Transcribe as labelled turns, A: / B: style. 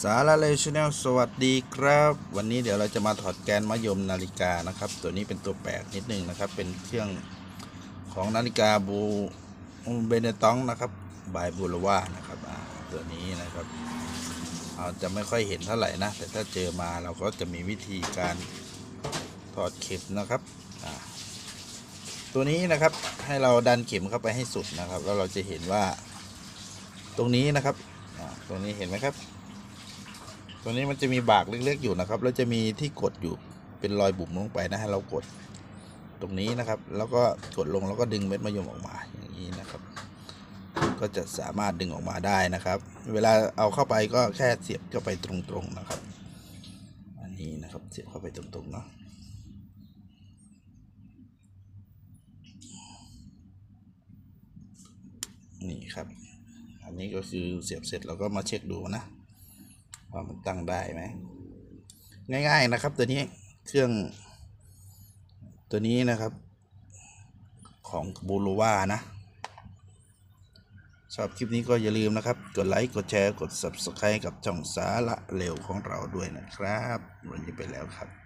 A: สาระเลยชแนลสวัสดีครับ วันนี้เดี๋ยวเราจะมาถอดแกนมะยมนาฬิกานะครับ ตัวนี้เป็นตัวแปลกนิดนึงนะครับ เป็นเครื่องของนาฬิกาบูเบเนตองนะครับบายบูรว่านะครับตัวนี้นะครับเราจะไม่ค่อยเห็นเท่าไหร่นะ แต่ถ้าเจอมาเราก็จะมีวิธีการถอดเข็มนะครับตัวนี้นะครับให้เราดันเข็มเข้าไปให้สุดนะครับ แล้วเราจะเห็นว่าตรงนี้นะครับตรงนี้เห็นไหมครับ ตัวนี้มันจะมีบากเล็กๆอยู่นะครับ แล้วจะมีที่กดอยู่เป็นรอยบุ๋มลงไปนะให้เรากดตรงนี้นะครับ แล้วก็กดลงแล้วก็ดึงเม็ดมะยมออกมาอย่างนี้นะครับ ก็จะสามารถดึงออกมาได้นะครับ เวลาเอาเข้าไปก็แค่เสียบเข้าไปตรงๆนะครับ อันนี้นะครับเสียบเข้าไปตรงๆเนาะนี่ครับ อันนี้ก็คือเสียบเสร็จเราก็มาเช็คดูนะ ว่ามันตั้งได้ไหมง่าย ๆนะครับ ตัวนี้เครื่อง ตัวนี้นะครับ ของบูโรวานะชอบคลิปนี้ก็อย่าลืมนะครับ กดไลค์ กดแชร์ กด Subscribe กับช่องสาระเร็วของเราด้วยนะครับ วันนี้ไปแล้วครับ